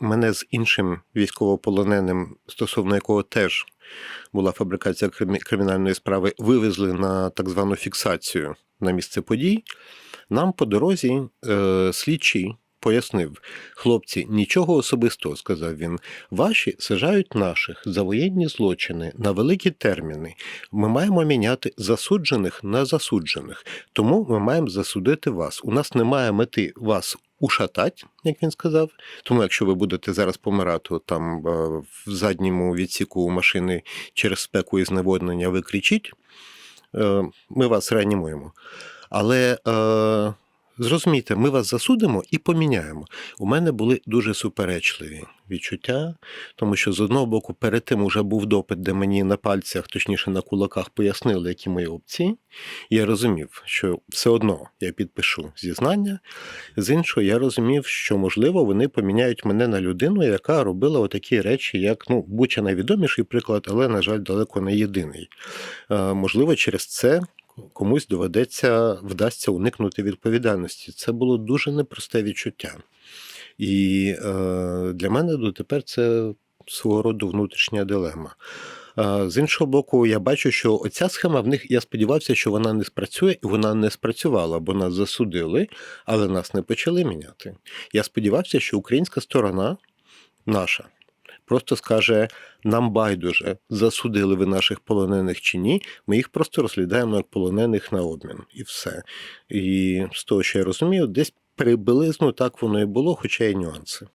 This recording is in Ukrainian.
мене з іншим військовополоненим, стосовно якого теж була фабрикація кримінальної справи, вивезли на так звану фіксацію на місце подій. Нам по дорозі е, слідчий пояснив: хлопці, нічого особистого, сказав він. Ваші сажають наших за воєнні злочини на великі терміни. Ми маємо міняти засуджених на засуджених. Тому ми маємо засудити вас. У нас немає мети вас ушатати, як він сказав. Тому, якщо ви будете зараз помирати там е, в задньому відсіку машини через спеку і зневоднення, ви кричіть, е, ми вас реанімуємо. Але е, зрозумійте, ми вас засудимо і поміняємо. У мене були дуже суперечливі відчуття, тому що з одного боку, перед тим уже був допит, де мені на пальцях, точніше на кулаках, пояснили, які мої опції. Я розумів, що все одно я підпишу зізнання. З іншого, я розумів, що можливо вони поміняють мене на людину, яка робила отакі речі, як ну, Буча найвідоміший приклад, але, на жаль, далеко не єдиний. Е, можливо, через це комусь доведеться вдасться уникнути відповідальності. Це було дуже непросте відчуття. І е, для мене дотепер це свого роду внутрішня дилема. Е, З іншого боку, я бачу, що оця схема в них, я сподівався, що вона не спрацює, і вона не спрацювала, бо нас засудили, але нас не почали міняти. Я сподівався, що українська сторона наша просто скаже: нам байдуже, засудили ви наших полонених чи ні. Ми їх просто розглядаємо як полонених на обмін, і все. І з того, що я розумію, десь приблизно так воно і було, хоча й нюанси.